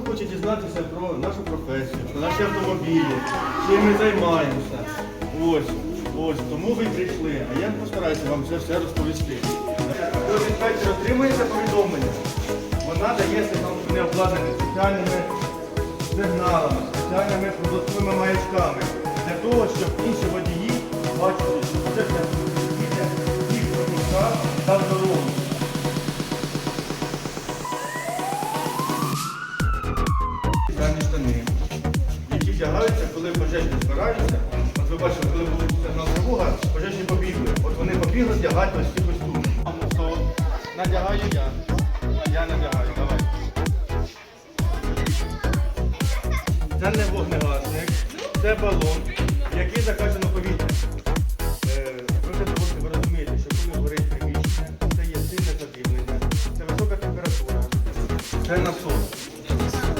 хоче дізнатися про нашу професію, про наші автомобілі, чим ми займаємося. Ось, ось, тому ви прийшли, а я постараюся вам це все розповісти. Коли диспетчер отримує це повідомлення, вона дає сигнал, не обладнані спеціальними сигналами, спеціальними продуктовими маячками для того, щоб інші водії Спеціальні штани, які вдягаються, коли пожежні збираються. От ви бачите, коли буде сигнал тривога, пожежні побігли. От вони побігли вдягати ось ці костюми. Надягаю я. Я надягаю, давай. Це не вогнегасник, це балон, який закачано повітря. Е, Ви розумієте, що коли приміщення, це є сильне це висока температура, це насос.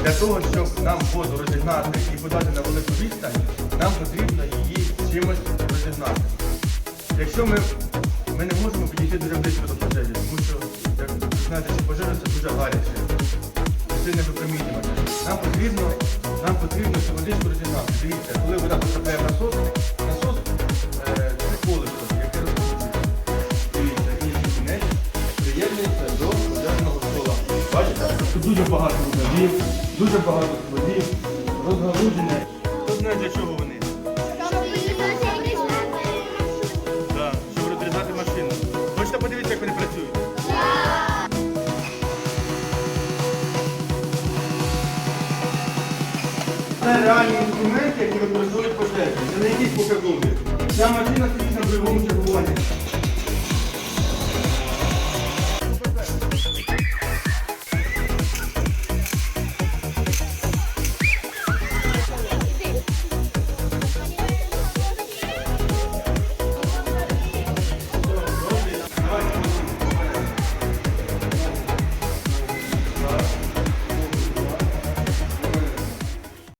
Для того, щоб нам воду розігнати і подати на велику відстань, нам потрібно її чимось розігнати. Якщо ми, ми не можемо підійти дуже близько до пожежі, тому що, як ви знаєте, що пожежа це дуже гаряче, сильне випромінювання. Нам потрібно, нам потрібно цю водичку розігнати. Дивіться, коли вода потрапляє в насос, насос е, це колесо, яке розкручується. Дивіться, інший кінець приєднується до пожежного стола. Бачите? Тут дуже багато водів, дуже багато водів, розгалуження. Хто знає для чого вони? Щоб розрізати машину. Хочете подивитися, як вони працюють? Це реальні інструменти, які використовують пожежні. Це не якісь показові. Ця машина стоїть на бойовому